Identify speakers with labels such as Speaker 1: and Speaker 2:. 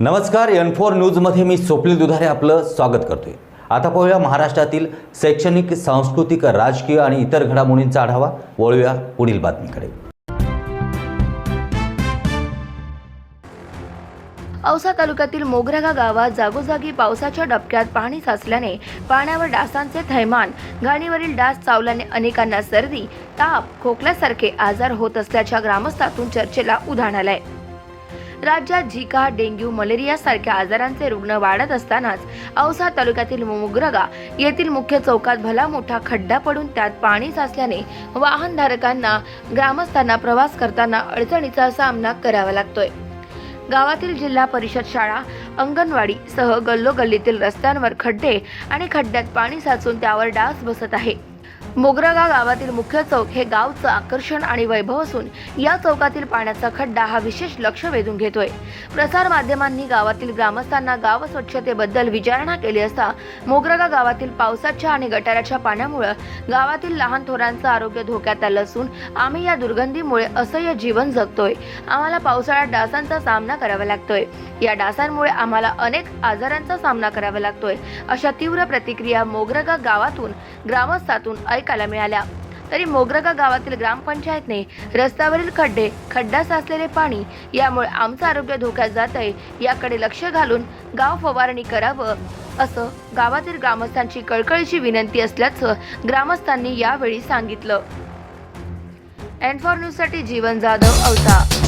Speaker 1: नमस्कार N four न्यूजमध्ये मी स्वप्नील दुधारे आपलं स्वागत करतोय. आता पाहूया महाराष्ट्रातील शैक्षणिक सांस्कृतिक राजकीय आणि इतर घडामोडींचा आढावा. वळूया पुढील बातमीकडे.
Speaker 2: औसा तालुक्यातील मोगरागा गावात जागोजागी पावसाच्या डबक्यात पाणी साचल्याने पाण्यावर डासांचे थैमान घाणीवरील डास चावल्याने अनेकांना सर्दी ताप खोकल्यासारखे आजार होत असल्याच्या ग्रामस्थातून चर्चेला उधाण आलंय. राज्यात झिका डेंग्यू मलेरिया सारख्या आजारांचे रुग्ण वाढत असतानाच औसा तालुक्यातील मुग्रगा येथील मुख्य चौकात भला मोठा खड्डा पडून त्यात पाणी साचल्याने वाहनधारकांना ग्रामस्थांना प्रवास करताना अडचणीचा सामना करावा लागतोय. गावातील जिल्हा परिषद शाळा अंगणवाडी सह गल्लोगल्लीतील रस्त्यांवर खड्डे आणि खड्ड्यात पाणी साचून त्यावर डास बसत आहे. मोगरागा गावातील मुख्य चौक हे गावचं आकर्षण आणि वैभव असून या चौकातील पाण्याचा खड्डा हा विशेष लक्ष वेधून घेतोय. प्रसार माध्यमांनी गावातील ग्रामस्थांना गाव स्वच्छतेबद्दल विचारणा केली असता मोगरागा गावातील पावसाच्या आणि गटाराच्या पाण्यामुळे गावातील लहान थोरांचं आरोग्य धोक्यात आलं असून आम्ही या दुर्गंधीमुळे असह्य जीवन जगतोय. आम्हाला पावसाळ्यात डासांचा सामना करावा लागतोय. या डासांमुळे आम्हाला अनेक आजारांचा सामना करावा लागतोय. अशा तीव्र प्रतिक्रिया मोगरगा गावातून ग्रामस्थातून ऐकायला मिळाल्या. तरी मोगरगा गावातील ग्रामपंचायतने रस्त्यावरील खड्डे खड्डा साचलेले पाणी यामुळे आमचं आरोग्य धोक्यात जात आहे याकडे लक्ष घालून गाव फवारणी करावं असं गावातील ग्रामस्थांची कळकळीची विनंती असल्याचं ग्रामस्थांनी यावेळी सांगितलं. एन फॉर न्यूजसाठी जीवन जाधव औसा.